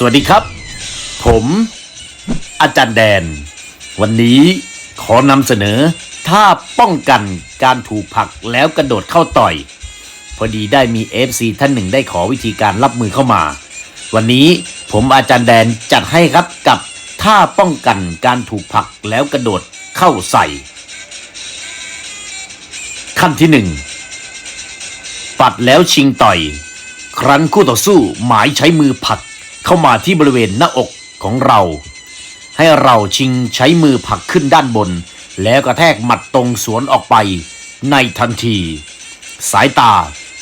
สวัสดีครับ ผม อาจารย์แดน วันนี้ขอนำเสนอท่าป้องกันการถูกผลักแล้วกระโดดเข้าต่อย พอดีได้มี FC ท่านหนึ่งได้ขอวิธีการรับมือเข้ามา วันนี้ผมอาจารย์แดนจัดให้ครับกับท่าป้องกันการถูกผลักแล้วกระโดดเข้าใส่ ขั้นที่หนึ่งปัดแล้วชิงต่อย ครั้นคู่ต่อสู้หมายใช้มือผลัก เข้ามาที่บริเวณหน้าอกของเรา ให้เราชิงใช้มือผลักขึ้นด้านบน แล้วกระแทกหมัดตรงสวนออกไป ในทันที สายตา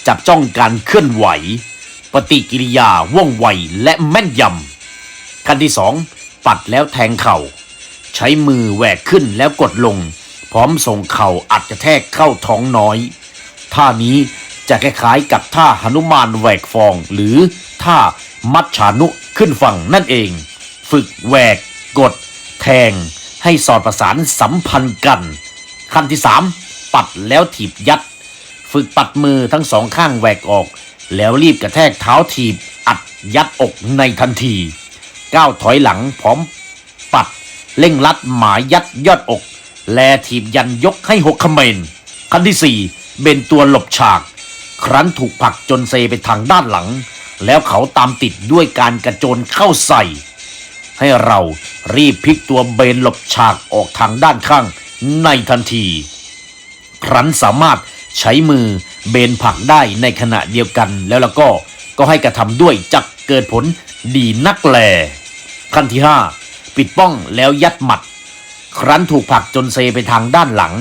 จับจ้องการเคลื่อนไหว ปฏิกิริยาว่องไวและแม่นยำขั้นที่สองปัดแล้วแทงเข่า ใช้มือแหวกขึ้นแล้วกดลง พร้อมส่งเข่าอัดกระแทกเข้าท้องน้อย ท่านี้จะคล้ายๆกับท่าหนุมานแหวกฟองหรือท่า มัดฉานุขึ้นฝั่งนั่นเอง ฝึกแหวก กด แทง ให้สอดประสานสัมพันธ์กัน ขั้นที่ 3 ปัดแล้วถีบยัด ฝึกปัดมือทั้งสองข้างแหวกออก แล้วรีบกระแทกเท้าถีบ อัดยัดอกในทันที ก้าวถอยหลังพร้อม ปัดเร่งรัดหมายยัดยอดอก แลถีบยันยกให้หกคเมนขั้นที่สี่เบนตัวหลบฉาก ครั้นถูกผลักจนเซไปทางด้านหลัง แล้วเขาตามติดด้วยการกระโจนเข้าใส่ ให้เรารีบพลิกตัวเบนหลบฉากออกทางด้านข้างในทันที ครั้นสามารถใช้มือเบนผักได้ในขณะเดียวกันแล้วแล้วก็ก็ให้กระทำด้วยจักเกิดผลดีนักแล ขั้นที่ 5 ปิดป้องแล้วยัดหมัด ครั้นถูกผักจนเซไปทางด้านหลัง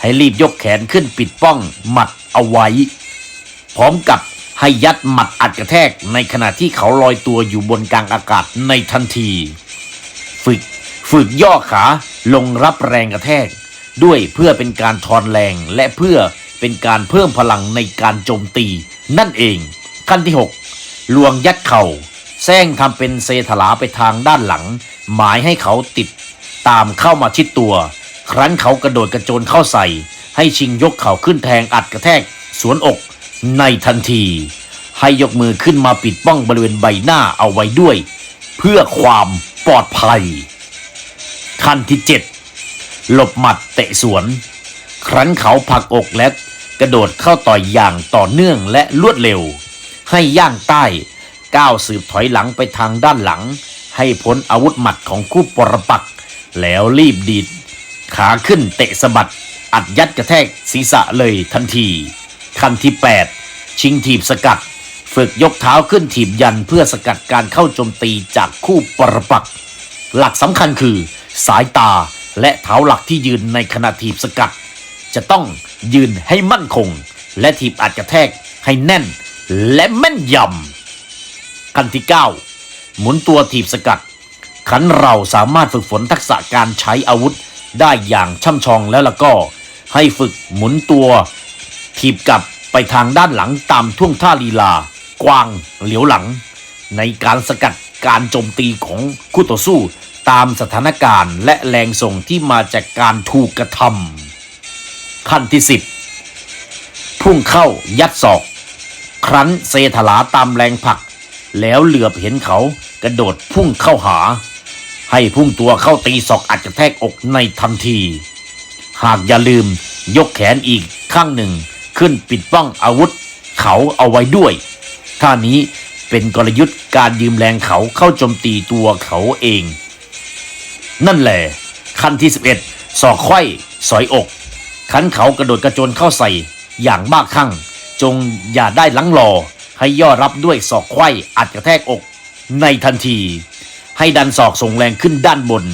ให้รีบยกแขนขึ้นปิดป้องหมัดเอาไว้ พร้อมกับ ให้ยัดหมัดอัดกระแทกในขณะที่เขาลอยตัวอยู่บนกลางอากาศในทันที ฝึกฝึกย่อขาลงรับแรงกระแทก ด้วยเพื่อเป็นการทอนแรงและเพื่อเป็นการเพิ่มพลังในการโจมตี นั่นเอง ขั้นที่ 6 ลวงยัดเข่าแซงทำเป็นเซถลาไปทางด้านหลัง หมายให้เขาติด ตามเข้ามาชิดตัว ครั้นเขากระโดดกระโจนเข้าใส่ ให้ชิงยกเข่าขึ้นแทงอัดกระแทก สวนอก ในทันที ให้ยกมือขึ้นมาปิดป้องบริเวณใบหน้าเอาไว้ด้วย เพื่อความปลอดภัย ขั้นที่ 7 หลบหมัดเตะสวน ครั้นเขาผักอกและกระโดดเข้าต่อยอย่างต่อเนื่องและรวดเร็ว ให้ย่างใต้ก้าวสืบถอยหลังไปทางด้านหลัง ให้พ้นอาวุธหมัดของคู่ปรปัก แล้วรีบดีด ขาขึ้นเตะสะบัด อัดยัดกระแทกศีรษะเลยทันที ขั้นที่ 8 ชิงถีบสกัด ฝึกยกเท้าขึ้นถีบยันเพื่อสกัดการเข้าโจมตีจากคู่ปรปัก หลักสำคัญคือ สายตาและเท้าหลักที่ยืนในขณะถีบสกัด จะต้องยืนให้มั่นคง และถีบอัดกระแทกให้แน่น และแม่นยำขั้นที่ 9 หมุนตัวถีบสกัดขันเราสามารถฝึกฝนทักษะการใช้อาวุธได้อย่างช่ำชองแล้วล่ะก็ ให้ฝึกหมุนตัว ถีบกลับ ไปทางด้านหลังตามท่วงท่าลีลา กวางเหลียวหลัง ในการสกัดการโจมตีของคู่ต่อสู้ตามสถานการณ์และแรงส่งที่มาจากการถูกกระทำขั้นที่ 10 พุ่งเข้ายัดศอก ครั้นเซถลาตามแรงผลัก แล้วเหลือบเห็นเขากระโดดพุ่งเข้าหา ให้พุ่งตัวเข้าตีศอกอัดกระแทกอกในทันที หากอย่าลืมยกแขนอีกข้างหนึ่ง ขึ้นปิดป้องอาวุธเขาเอาไว้ด้วยท่านี้เป็นกลยุทธ์การยืมแรงเขาเข้าโจมตีตัวเขาเอง นั่นแหละ ขั้นที่ 11 สอกไข้สอยอก ขันเขากระโดดกระโจนเข้าใส่อย่างบ้าคลั่ง จงอย่าได้ลังรอ ให้ย่อรับด้วยศอกไข้อัดกระแทกอก ในทันที ให้ดันศอกส่งแรงขึ้นด้านบน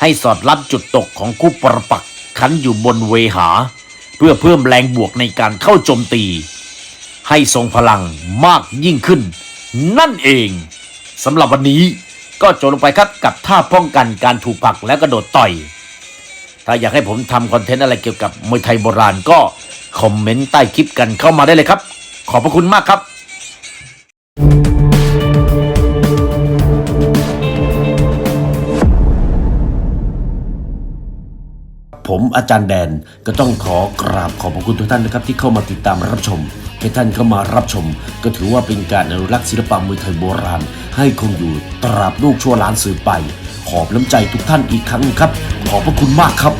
ให้สอดรับจุดตกของคู่ปรปักขันอยู่บนเวหา เพื่อเพิ่มแรงบวกในการเข้าโจมตี ให้ทรงพลังมากยิ่งขึ้น นั่นเองสำหรับวันนี้ก็จบลงไปครับกับท่าป้องกันการถูกผลักและกระโดดต่อย ถ้าอยากให้ผมทำคอนเทนต์อะไรเกี่ยวกับมวยไทยโบราณก็คอมเมนต์ใต้คลิปกันเข้ามาได้เลยครับ ขอบพระคุณมากครับ ผมอาจารย์แดนก็ต้องขอกราบขอบพระคุณทุกท่านนะครับที่เข้ามาติดตามรับชมให้ท่านเข้ามารับชม ก็ถือว่าเป็นการอนุรักษ์ศิลปะมวยไทยโบราณ ให้คงอยู่ตราบลูกชั่วล้านสืบไป ขอบน้ำใจทุกท่านอีกครั้งครับ ขอบพระคุณมากครับ